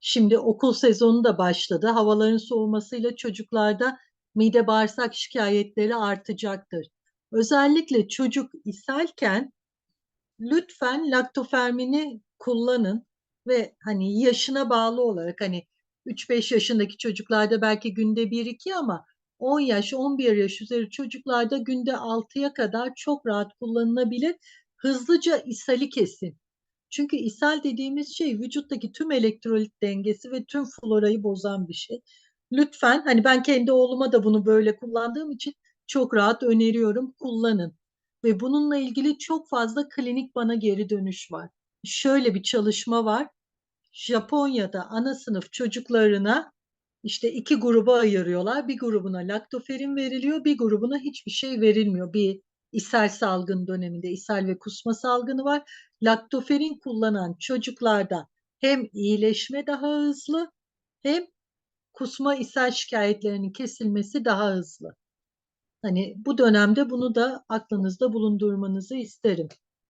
Şimdi okul sezonu da başladı. Havaların soğumasıyla çocuklarda mide bağırsak şikayetleri artacaktır. Özellikle çocuk ishalken lütfen laktofermini kullanın ve hani yaşına bağlı olarak hani 3-5 yaşındaki çocuklarda belki günde 1-2 ama 10 yaş, 11 yaş üzeri çocuklarda günde 6'ya kadar çok rahat kullanılabilir. Hızlıca ishali kesin. Çünkü ishal dediğimiz şey vücuttaki tüm elektrolit dengesi ve tüm florayı bozan bir şey. Lütfen hani ben kendi oğluma da bunu böyle kullandığım için çok rahat öneriyorum kullanın. Ve bununla ilgili çok fazla klinik bana geri dönüş var. Şöyle bir çalışma var. Japonya'da ana sınıf çocuklarına işte iki gruba ayırıyorlar. Bir grubuna laktoferin veriliyor, bir grubuna hiçbir şey verilmiyor. Bir ishal salgın döneminde ishal ve kusma salgını var. Laktoferin kullanan çocuklarda hem iyileşme daha hızlı hem kusma ishal şikayetlerinin kesilmesi daha hızlı. Hani bu dönemde bunu da aklınızda bulundurmanızı isterim.